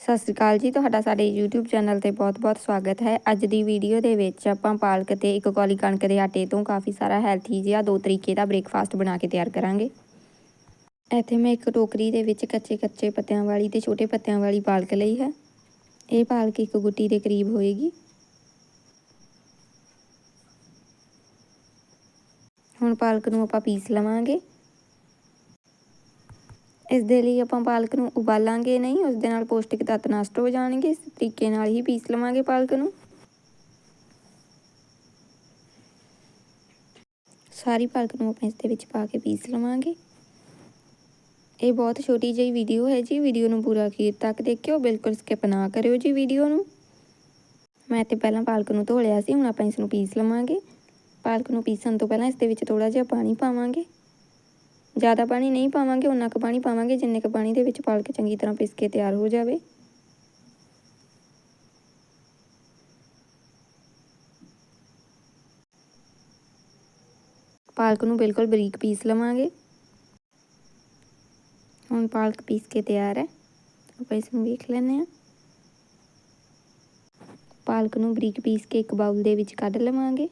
ਸਤਿ ਸ਼੍ਰੀ ਅਕਾਲ ਜੀ, ਤੁਹਾਡਾ ਸਾਡੇ YouTube ਚੈਨਲ ਤੇ ਬਹੁਤ-ਬਹੁਤ ਸਵਾਗਤ ਹੈ। ਅੱਜ ਦੀ ਵੀਡੀਓ ਦੇ ਵਿੱਚ ਆਪਾਂ ਪਾਲਕ ਤੇ ਇੱਕ ਕੌਲੀ ਕਣਕ ਦੇ ਆਟੇ ਤੋਂ ਕਾਫੀ ਸਾਰਾ ਹੈਲਥੀ ਜਿਹਾ ਦੋ ਤਰੀਕੇ ਦਾ ਬ੍ਰੇਕਫਾਸਟ ਬਣਾ ਕੇ ਤਿਆਰ ਕਰਾਂਗੇ। ਇੱਥੇ ਮੈਂ ਇੱਕ ਟੋਕਰੀ ਦੇ ਵਿੱਚ ਕੱਚੇ-ਕੱਚੇ ਪੱਤਿਆਂ ਵਾਲੀ ਤੇ ਛੋਟੇ ਪੱਤਿਆਂ ਵਾਲੀ ਪਾਲਕ ਲਈ ਹੈ। ਇਹ ਪਾਲਕ ਇੱਕ ਗੁੱਟੀ ਦੇ ਕਰੀਬ ਹੋਏਗੀ। ਹੁਣ ਪਾਲਕ ਨੂੰ ਆਪਾਂ ਪੀਸ ਲਵਾਂਗੇ। ਇਸ ਦੇ ਲਈ ਆਪਾਂ ਪਾਲਕ ਨੂੰ ਉਬਾਲਾਂਗੇ ਨਹੀਂ, ਉਸ ਦੇ ਨਾਲ ਪੌਸ਼ਟਿਕ ਤੱਤ ਨਸ਼ਟ ਹੋ ਜਾਣਗੇ, ਇਸ ਤਰੀਕੇ ਨਾਲ ਹੀ ਪੀਸ ਲਵਾਂਗੇ ਪਾਲਕ ਨੂੰ। ਸਾਰੀ ਪਾਲਕ ਨੂੰ ਆਪਾਂ ਇਸ ਦੇ ਵਿੱਚ ਪਾ ਕੇ ਪੀਸ ਲਵਾਂਗੇ। ਇਹ ਬਹੁਤ ਛੋਟੀ ਜਿਹੀ ਵੀਡੀਓ ਹੈ ਜੀ, ਵੀਡੀਓ ਨੂੰ ਪੂਰਾ ਅਖੀਰ ਤੱਕ ਦੇਖਿਓ, ਬਿਲਕੁਲ ਸਕਿਪ ਨਾ ਕਰਿਓ ਜੀ ਵੀਡੀਓ ਨੂੰ। ਮੈਂ ਤੇ ਪਹਿਲਾਂ ਪਾਲਕ ਨੂੰ ਧੋ ਲਿਆ ਸੀ, ਹੁਣ ਆਪਾਂ ਇਸ ਨੂੰ ਪੀਸ ਲਵਾਂਗੇ। ਪਾਲਕ ਨੂੰ ਪੀਸਣ ਤੋਂ ਪਹਿਲਾਂ ਇਸ ਦੇ ਵਿੱਚ ਥੋੜਾ ਜਿਹਾ ਪਾਣੀ ਪਾਵਾਂਗੇ। ਜ਼ਿਆਦਾ ਪਾਣੀ ਨਹੀਂ ਪਾਵਾਂਗੇ ਉਨਾ ਕੁ ਪਾਣੀ ਪਾਵਾਂਗੇ, ਜਿੰਨੇ ਕੁ ਪਾਣੀ ਦੇ ਵਿੱਚ ਪਾਲਕ ਚੰਗੀ ਤਰ੍ਹਾਂ ਪਿਸ ਕੇ ਤਿਆਰ ਹੋ ਜਾਵੇ। ਪਾਲਕ ਨੂੰ ਬਿਲਕੁਲ ਬਰੀਕ ਪੀਸ ਲਵਾਂਗੇ। ਹੁਣ ਪਾਲਕ ਪੀਸ ਕੇ ਤਿਆਰ ਹੈ। ਆਪਾਂ ਇਸ ਨੂੰ ਵੇਖ ਲੈਂਦੇ ਹਾਂ। ਪਾਲਕ ਨੂੰ ਬਰੀਕ ਪੀਸ ਕੇ ਇੱਕ ਬਾਉਲ ਦੇ ਵਿੱਚ ਕੱਢ ਲਵਾਂਗੇ।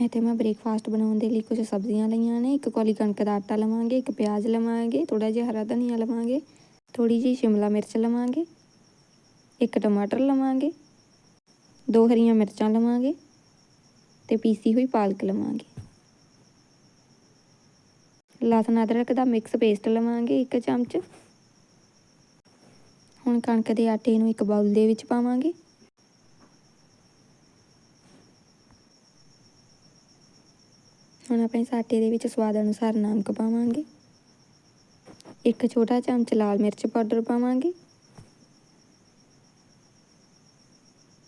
ਇੱਥੇ ਮੈਂ ਬ੍ਰੇਕਫਾਸਟ ਬਣਾਉਣ ਦੇ ਲਈ ਕੁਝ ਸਬਜ਼ੀਆਂ ਲਈਆਂ ਨੇ। ਇੱਕ ਕੌਲੀ ਕਣਕ ਦਾ ਆਟਾ ਲਵਾਂਗੇ, ਇੱਕ ਪਿਆਜ਼ ਲਵਾਂਗੇ ਥੋੜਾ ਜਿਹਾ ਹਰਾ ਧਨੀਆ ਲਵਾਂਗੇ ਥੋੜੀ ਜਿਹੀ ਸ਼ਿਮਲਾ ਮਿਰਚ ਲਵਾਂਗੇ, ਇੱਕ ਟਮਾਟਰ ਲਵਾਂਗੇ, ਦੋ ਹਰੀਆਂ ਮਿਰਚਾਂ ਲਵਾਂਗੇ ਤੇ ਪੀਸੀ ਹੋਈ ਪਾਲਕ ਲਵਾਂਗੇ। ਲਸਣ ਅਦਰਕ ਦਾ ਮਿਕਸ ਪੇਸਟ ਲਵਾਂਗੇ ਇੱਕ ਚਮਚ। ਹੁਣ ਕਣਕ ਦੇ ਆਟੇ ਨੂੰ ਇੱਕ ਬਾਉਲ ਦੇ ਵਿੱਚ ਪਾਵਾਂਗੇ। ਹੁਣ ਆਪਾਂ ਇਸ ਆਟੇ ਦੇ ਵਿੱਚ ਸਵਾਦ ਅਨੁਸਾਰ ਨਮਕ ਪਾਵਾਂਗੇ। ਇੱਕ ਛੋਟਾ ਚਮਚ ਲਾਲ ਮਿਰਚ ਪਾਊਡਰ ਪਾਵਾਂਗੇ।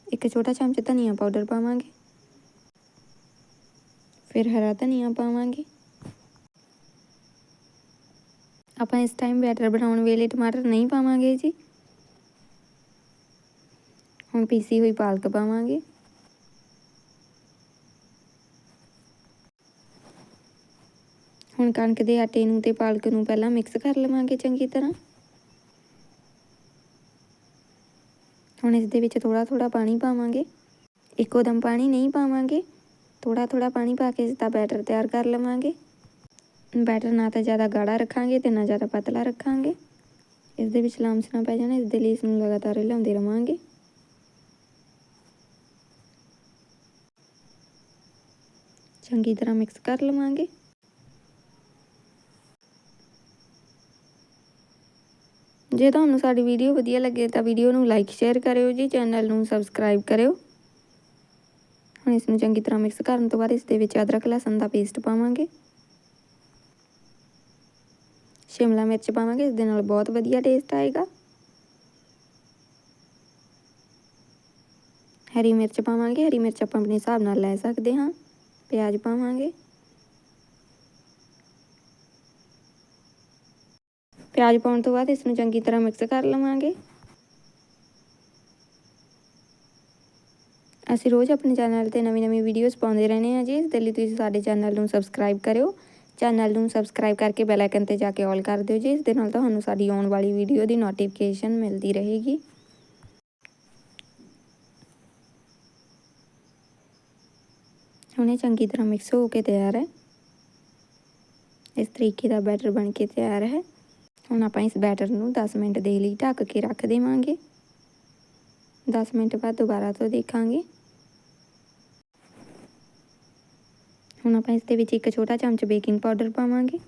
ਇੱਕ ਛੋਟਾ ਚਮਚ ਧਨੀਆ ਪਾਊਡਰ ਪਾਵਾਂਗੇ। ਫਿਰ ਹਰਾ ਧਨੀਆ ਪਾਵਾਂਗੇ। ਆਪਾਂ ਇਸ ਟਾਈਮ ਬੈਟਰ ਬਣਾਉਣ ਵੇਲੇ ਟਮਾਟਰ ਨਹੀਂ ਪਾਵਾਂਗੇ ਜੀ। ਹੁਣ ਪੀਸੀ ਹੋਈ ਪਾਲਕ ਪਾਵਾਂਗੇ। ਹੁਣ ਕਣਕ ਦੇ ਆਟੇ ਨੂੰ ਤੇ ਪਾਲਕ ਨੂੰ ਪਹਿਲਾਂ ਮਿਕਸ ਕਰ ਲਵਾਂਗੇ ਚੰਗੀ ਤਰ੍ਹਾਂ। ਹੁਣ ਇਸ ਦੇ ਵਿੱਚ ਥੋੜਾ ਥੋੜਾ ਪਾਣੀ ਪਾਵਾਂਗੇ। ਇੱਕੋ ਦਮ ਪਾਣੀ ਨਹੀਂ ਪਾਵਾਂਗੇ। ਥੋੜਾ ਥੋੜਾ ਪਾਣੀ ਪਾ ਕੇ ਇਸ ਦਾ ਬੈਟਰ ਤਿਆਰ ਕਰ ਲਵਾਂਗੇ। ਬੈਟਰ ਨਾ ਤਾਂ ਜ਼ਿਆਦਾ ਗਾੜਾ ਰੱਖਾਂਗੇ ਤੇ ਨਾ ਜ਼ਿਆਦਾ ਪਤਲਾ ਰੱਖਾਂਗੇ। ਇਸ ਦੇ ਵਿੱਚ ਲਾਮਸ ਨਾ ਪੈ ਜਾਣਾ, ਇਸ ਦੇ ਲਈ ਇਸ ਨੂੰ ਲਗਾਤਾਰ ਹਿਲਾਉਂਦੇ ਰਵਾਂਗੇ। ਚੰਗੀ ਤਰ੍ਹਾਂ ਮਿਕਸ ਕਰ ਲਵਾਂਗੇ। ਜੇ ਤੁਹਾਨੂੰ ਸਾਡੀ ਵੀਡੀਓ ਵਧੀਆ ਲੱਗੇ ਤਾਂ ਵੀਡੀਓ ਨੂੰ ਲਾਈਕ ਸ਼ੇਅਰ ਕਰਿਓ ਜੀ ਚੈਨਲ ਨੂੰ ਸਬਸਕ੍ਰਾਈਬ ਕਰਿਓ। ਹੁਣ ਇਸ ਨੂੰ ਚੰਗੀ ਤਰ੍ਹਾਂ ਮਿਕਸ ਕਰਨ ਤੋਂ ਬਾਅਦ ਇਸ ਦੇ ਵਿੱਚ ਅਦਰਕ, ਲਸਣ ਦਾ ਪੇਸਟ ਪਾਵਾਂਗੇ। ਸ਼ਿਮਲਾ ਮਿਰਚ ਪਾਵਾਂਗੇ, ਇਸ ਦੇ ਨਾਲ ਬਹੁਤ ਵਧੀਆ ਟੇਸਟ ਆਏਗਾ। ਹਰੀ ਮਿਰਚ ਪਾਵਾਂਗੇ, ਹਰੀ ਮਿਰਚ ਆਪਾਂ ਆਪਣੇ ਹਿਸਾਬ ਨਾਲ ਲੈ ਸਕਦੇ ਹਾਂ। ਪਿਆਜ਼ ਪਾਵਾਂਗੇ। ਪਿਆਜ਼ ਪਾਉਣ ਤੋਂ ਬਾਅਦ ਇਸ ਨੂੰ ਚੰਗੀ ਤਰ੍ਹਾਂ ਮਿਕਸ ਕਰ ਲਵਾਂਗੇ। ਅਸੀਂ ਰੋਜ਼ ਆਪਣੇ ਚੈਨਲ ਤੇ ਨਵੀਂ-ਨਵੀਂ ਵੀਡੀਓਜ਼ ਪਾਉਂਦੇ ਰਹਿੰਦੇ ਹਾਂ ਜੀ। ਇਸ ਦੇ ਲਈ ਤੁਸੀਂ ਸਾਡੇ ਚੈਨਲ ਨੂੰ ਸਬਸਕ੍ਰਾਈਬ ਕਰਿਓ। ਚੈਨਲ ਨੂੰ ਸਬਸਕ੍ਰਾਈਬ ਕਰਕੇ ਬੈਲ ਆਈਕਨ ਤੇ ਜਾ ਕੇ ਆਲ ਕਰ ਦਿਓ ਜੀ। ਇਸ ਦੇ ਨਾਲ ਤੁਹਾਨੂੰ ਸਾਡੀ ਆਉਣ ਵਾਲੀ ਵੀਡੀਓ ਦੀ ਨੋਟੀਫਿਕੇਸ਼ਨ ਮਿਲਦੀ ਰਹੇਗੀ। ਹੁਣ ਇਹ ਚੰਗੀ ਤਰ੍ਹਾਂ ਮਿਕਸ ਹੋ ਕੇ ਤਿਆਰ ਹੈ। ਇਸ ਤਰੀਕੇ ਦਾ ਬੈਟਰ ਬਣ ਕੇ ਤਿਆਰ ਹੈ। ਹੁਣ ਆਪਾਂ ਇਸ ਬੈਟਰ ਨੂੰ 10 ਮਿੰਟ ਦੇ ਲਈ ਢੱਕ ਕੇ ਰੱਖ ਦੇਵਾਂਗੇ। 10 ਮਿੰਟ ਬਾਅਦ ਦੁਬਾਰਾ ਤੋਂ ਦੇਖਾਂਗੇ। ਹੁਣ ਆਪਾਂ ਇਸ ਦੇ ਵਿੱਚ ਇੱਕ ਛੋਟਾ ਚਮਚ ਬੇਕਿੰਗ ਪਾਊਡਰ ਪਾਵਾਂਗੇ।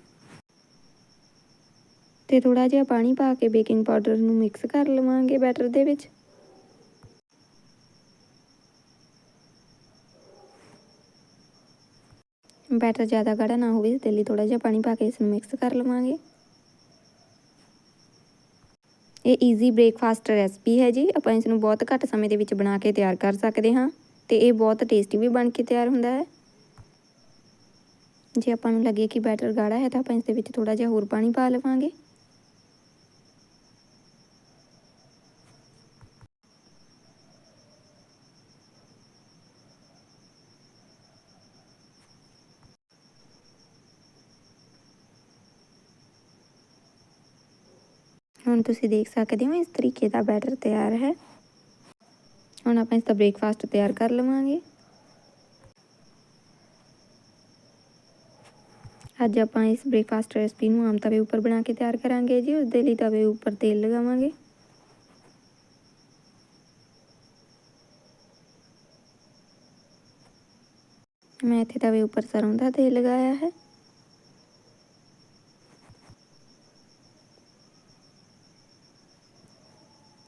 ਤੇ ਥੋੜਾ ਜਿਹਾ ਪਾਣੀ ਪਾ ਕੇ ਬੇਕਿੰਗ ਪਾਊਡਰ ਨੂੰ ਮਿਕਸ ਕਰ ਲਵਾਂਗੇ ਬੈਟਰ ਦੇ ਵਿੱਚ। ਬੈਟਰ ਜ਼ਿਆਦਾ ਗਾੜਾ ਨਾ ਹੋਵੇ, ਇਸ ਦੇ ਲਈ ਥੋੜਾ ਜਿਹਾ ਪਾਣੀ ਪਾ ਕੇ ਇਸ ਨੂੰ ਮਿਕਸ ਕਰ ਲਵਾਂਗੇ। ਇਹ ਈਜ਼ੀ ਬ੍ਰੇਕਫਾਸਟ ਰੈਸਪੀ ਹੈ ਜੀ। ਆਪਾਂ ਇਸ ਨੂੰ ਬਹੁਤ ਘੱਟ ਸਮੇਂ ਦੇ ਵਿੱਚ ਬਣਾ ਕੇ ਤਿਆਰ ਕਰ ਸਕਦੇ ਹਾਂ ਤੇ ਇਹ ਬਹੁਤ ਟੇਸਟੀ ਵੀ ਬਣ ਕੇ ਤਿਆਰ ਹੁੰਦਾ ਹੈ। ਜੇ ਆਪਾਂ ਨੂੰ ਲੱਗੇ ਕਿ ਬੈਟਰ ਗਾੜਾ ਹੈ ਤਾਂ ਆਪਾਂ ਇਸ ਦੇ ਵਿੱਚ ਥੋੜਾ ਜਿਹਾ ਹੋਰ ਪਾਣੀ ਪਾ ਲਵਾਂਗੇ। ਹੁਣ ਤੁਸੀਂ ਦੇਖ ਸਕਦੇ ਹੋ, ਇਸ ਤਰੀਕੇ ਦਾ ਬੈਟਰ ਤਿਆਰ ਹੈ। ਹੁਣ ਆਪਾਂ ਇਸ ਦਾ ਬ੍ਰੇਕਫਾਸਟ ਤਿਆਰ ਕਰ ਲਵਾਂਗੇ। ਅੱਜ ਆਪਾਂ ਇਸ ਬ੍ਰੇਕਫਾਸਟ ਰੈਸਪੀ ਨੂੰ ਆਮ ਤਵੇ ਉੱਪਰ ਬਣਾ ਕੇ ਤਿਆਰ ਕਰਾਂਗੇ ਜੀ ਉਸ ਦੇ ਲਈ ਤਵੇ ਉੱਪਰ ਤੇਲ ਲਗਾਵਾਂਗੇ। ਮੈਂ ਇੱਥੇ ਤਵੇ ਉੱਪਰ ਸਰੋਂ ਦਾ ਤੇਲ ਲਗਾਇਆ ਹੈ।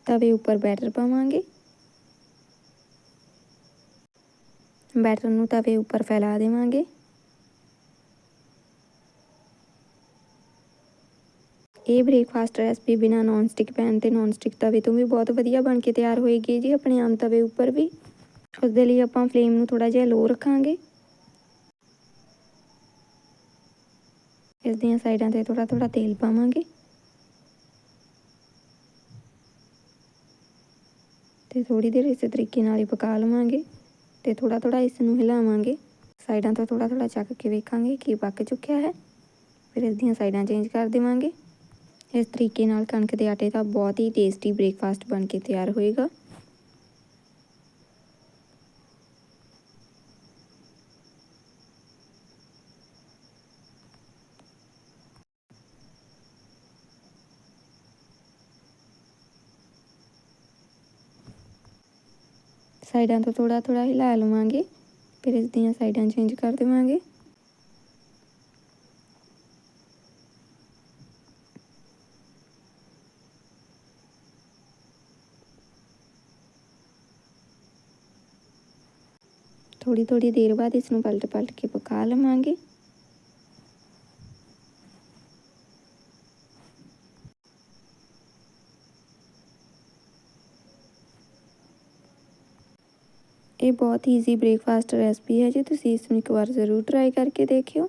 ਤਵੇ ਉੱਪਰ ਬੈਟਰ ਪਾਵਾਂਗੇ। ਬੈਟਰ ਨੂੰ ਤਵੇ ਉੱਪਰ ਫੈਲਾ ਦੇਵਾਂਗੇ। ਇਹ ਬ੍ਰੇਕਫਾਸਟ ਰੈਸਪੀ ਬਿਨਾ ਨੌਨ ਸਟਿਕ ਪੈਨ ਤੇ ਨੌਨ ਸਟਿਕ ਤਵੇ ਤੋਂ ਵੀ ਬਹੁਤ ਵਧੀਆ ਬਣ ਕੇ ਤਿਆਰ ਹੋਏਗੀ ਜੀ, ਆਪਣੇ ਆਮ ਤਵੇ ਉੱਪਰ ਵੀ। ਉਸ ਦੇ ਲਈ ਆਪਾਂ ਫਲੇਮ ਨੂੰ ਥੋੜਾ ਜਿਹਾ ਲੋ ਰੱਖਾਂਗੇ। ਇਸ ਦੀਆਂ ਸਾਈਡਾਂ ਤੇ ਥੋੜਾ ਥੋੜਾ ਤੇਲ ਪਾਵਾਂਗੇ। ਤੇ ਥੋੜੀ ਦੇਰ ਇਸੇ ਤਰੀਕੇ ਨਾਲ ਹੀ ਪਕਾ ਲਵਾਂਗੇ ਤੇ ਥੋੜਾ ਥੋੜਾ ਇਸ ਨੂੰ ਹਿਲਾਵਾਂਗੇ। ਸਾਈਡਾਂ ਤੋਂ ਥੋੜਾ ਥੋੜਾ ਚੱਕ ਕੇ ਵੇਖਾਂਗੇ ਕਿ ਪੱਕ ਚੁੱਕਿਆ ਹੈ। ਫਿਰ ਇਸ ਦੀਆਂ ਸਾਈਡਾਂ ਚੇਂਜ ਕਰ ਦੇਵਾਂਗੇ। ਇਸ ਤਰੀਕੇ ਨਾਲ ਕਣਕ ਦੇ ਆਟੇ ਦਾ ਬਹੁਤ ਹੀ ਟੇਸਟੀ ਬ੍ਰੇਕਫਾਸਟ ਬਣ ਕੇ ਤਿਆਰ ਹੋਏਗਾ। ਸਾਈਡਾਂ ਤੋਂ ਥੋੜਾ ਥੋੜਾ ਹਿਲਾ ਲਵਾਂਗੇ। ਫਿਰ ਇਸ ਦੀਆਂ ਸਾਈਡਾਂ ਚੇਂਜ ਕਰ ਦੇਵਾਂਗੇ। ਥੋੜੀ ਥੋੜੀ ਦੇਰ ਬਾਅਦ ਇਸ ਨੂੰ ਪਲਟ ਪਲਟ ਕੇ ਪਕਾ ਲਵਾਂਗੇ। ਇਹ ਬਹੁਤ ਈਜ਼ੀ ਬ੍ਰੇਕਫਾਸਟ ਰੈਸਪੀ ਹੈ ਜੀ, ਤੁਸੀਂ ਇਸ ਨੂੰ ਇੱਕ ਵਾਰ ਜ਼ਰੂਰ ਟਰਾਈ ਕਰਕੇ ਦੇਖਿਓ।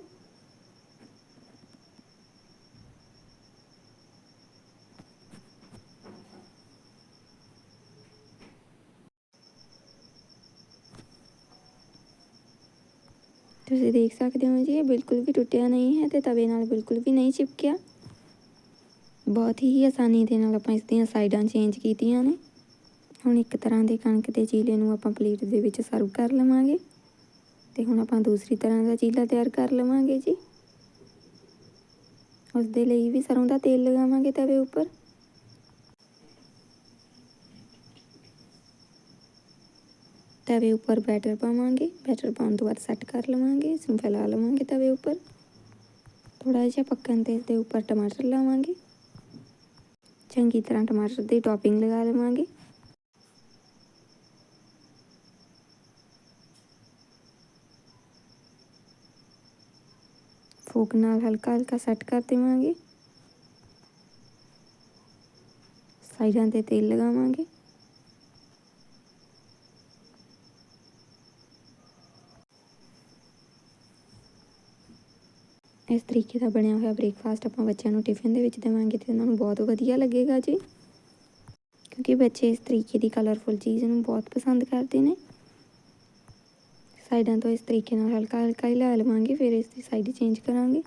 ਤੁਸੀਂ ਦੇਖ ਸਕਦੇ ਹੋ ਜੀ, ਇਹ ਬਿਲਕੁਲ ਵੀ ਟੁੱਟਿਆ ਨਹੀਂ ਹੈ ਤੇ ਤਵੇ ਨਾਲ ਬਿਲਕੁਲ ਵੀ ਨਹੀਂ ਚਿਪਕਿਆ। ਬਹੁਤ ਹੀ ਆਸਾਨੀ ਦੇ ਨਾਲ ਆਪਾਂ ਇਸ ਦੀਆਂ ਸਾਈਡਾਂ ਚੇਂਜ ਕੀਤੀਆਂ ਨੇ। ਹੁਣ ਇੱਕ ਤਰ੍ਹਾਂ ਦੇ ਕਣਕ ਦੇ ਚੀਲੇ ਨੂੰ ਆਪਾਂ ਪਲੇਟ ਦੇ ਵਿੱਚ ਸਰਵ ਕਰ ਲਵਾਂਗੇ। ਤੇ ਹੁਣ ਆਪਾਂ ਦੂਸਰੀ ਤਰ੍ਹਾਂ ਦਾ ਚੀਲਾ ਤਿਆਰ ਕਰ ਲਵਾਂਗੇ ਜੀ। ਉਸ ਦੇ ਲਈ ਵੀ ਸਰੋਂ ਦਾ ਤੇਲ ਲਗਾਵਾਂਗੇ ਤਵੇ ਉੱਪਰ। ਤਵੇ ਉੱਪਰ ਬੈਟਰ ਪਾਵਾਂਗੇ। ਬੈਟਰ ਪਾਉਣ ਤੋਂ ਬਾਅਦ ਸੈੱਟ ਕਰ ਲਵਾਂਗੇ ਇਸ ਨੂੰ ਫੈਲਾ ਲਵਾਂਗੇ ਤਵੇ ਉੱਪਰ। ਥੋੜਾ ਜਿਹਾ ਪੱਕਣ ਤੇ ਇਸ ਦੇ ਉੱਪਰ ਟਮਾਟਰ ਲਾਵਾਂਗੇ। ਚੰਗੀ ਤਰ੍ਹਾਂ ਟਮਾਟਰ ਦੀ ਟੌਪਿੰਗ ਲਗਾ ਲਵਾਂਗੇ। ਫੋਕ ਨਾਲ ਹਲਕਾ ਹਲਕਾ ਸੈੱਟ ਕਰ ਦੇਵਾਂਗੇ। ਸਾਈਡਾਂ ਤੇ ਤੇਲ ਲਗਾਵਾਂਗੇ। ਇਸ ਤਰੀਕੇ ਦਾ ਬਣਿਆ ਹੋਇਆ ਬ੍ਰੇਕਫਾਸਟ ਆਪਾਂ ਬੱਚਿਆਂ ਨੂੰ ਟਿਫਿਨ ਦੇ ਵਿੱਚ ਦੇਵਾਂਗੇ ਤੇ ਉਹਨਾਂ ਨੂੰ ਬਹੁਤ ਵਧੀਆ ਲੱਗੇਗਾ ਜੀ। ਕਿਉਂਕਿ ਬੱਚੇ ਇਸ ਤਰੀਕੇ ਦੀ ਕਲਰਫੁਲ ਚੀਜ਼ ਨੂੰ ਬਹੁਤ ਪਸੰਦ ਕਰਦੇ ਨੇ। ਸਾਈਡਾਂ ਤੋਂ ਇਸ ਤਰੀਕੇ ਨਾਲ ਹਲਕਾ ਹਲਕਾ ਹਿਲਾ ਲਵਾਂਗੇ ਫਿਰ ਇਸ ਦੀ ਸਾਈਡ ਚੇਂਜ ਕਰਾਂਗੇ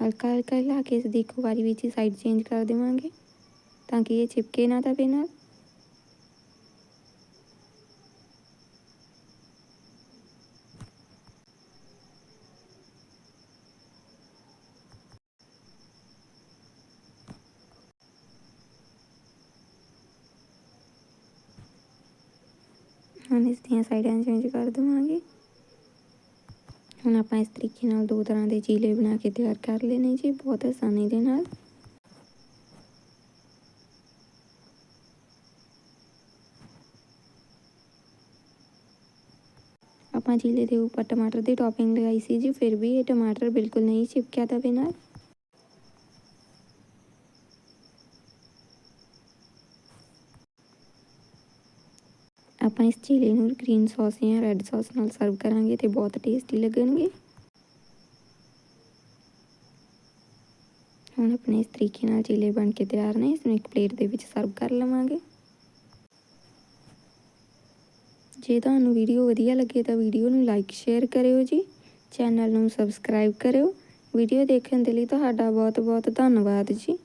ਹਲਕਾ ਹਲਕਾ ਹਿਲਾ ਕੇ ਇਸ ਦੀ ਇੱਕ ਵਾਰੀ ਵਿੱਚ ਹੀ ਸਾਈਡ ਚੇਂਜ ਕਰ ਦੇਵਾਂਗੇ ਤਾਂ ਕਿ ਇਹ ਚਿਪਕੇ ਨਾ ਤਵੇ ਨਾਲ ਹੁਣ ਇਸ ਦੀਆਂ ਸਾਈਡਾਂ ਚੇਂਜ ਕਰ ਦੇਵਾਂਗੇ। ਹੁਣ ਆਪਾਂ ਇਸ ਤਰੀਕੇ ਨਾਲ ਦੋ ਤਰ੍ਹਾਂ ਦੇ ਚੀਲੇ ਬਣਾ ਕੇ ਤਿਆਰ ਕਰ ਲੈਣੇ ਜੀ, ਬਹੁਤ ਆਸਾਨੀ ਦੇ ਨਾਲ। ਆਪਾਂ ਚੀਲੇ ਦੇ ਉੱਪਰ ਟਮਾਟਰ ਦੀ ਟੌਪਿੰਗ ਲਗਾਈ ਸੀ ਜੀ, ਫਿਰ ਵੀ ਇਹ ਟਮਾਟਰ ਬਿਲਕੁਲ ਨਹੀਂ ਚਿਪਕਿਆ ਤਵੇ ਨਾਲ। ਆਪਾਂ ਇਸ ਚੀਲੇ ਨੂੰ ਗ੍ਰੀਨ ਸੌਸ ਜਾਂ ਰੈੱਡ ਸੌਸ ਨਾਲ ਸਰਵ ਕਰਾਂਗੇ ਤੇ ਬਹੁਤ ਟੇਸਟੀ ਲੱਗਣਗੇ। ਹੁਣ ਆਪਣੇ ਇਸ ਤਰੀਕੇ ਨਾਲ ਚੀਲੇ ਬਣ ਕੇ ਤਿਆਰ ਨੇ, ਇਸ ਨੂੰ ਇੱਕ ਪਲੇਟ ਦੇ ਵਿੱਚ ਸਰਵ ਕਰ ਲਵਾਂਗੇ। ਜੇ ਤੁਹਾਨੂੰ ਵੀਡੀਓ ਵਧੀਆ ਲੱਗੇ ਤਾਂ ਵੀਡੀਓ ਨੂੰ ਲਾਈਕ ਸ਼ੇਅਰ ਕਰਿਓ ਜੀ। ਚੈਨਲ ਨੂੰ ਸਬਸਕ੍ਰਾਈਬ ਕਰਿਓ। ਵੀਡੀਓ ਦੇਖਣ ਦੇ ਲਈ ਤੁਹਾਡਾ ਬਹੁਤ ਬਹੁਤ ਧੰਨਵਾਦ ਜੀ।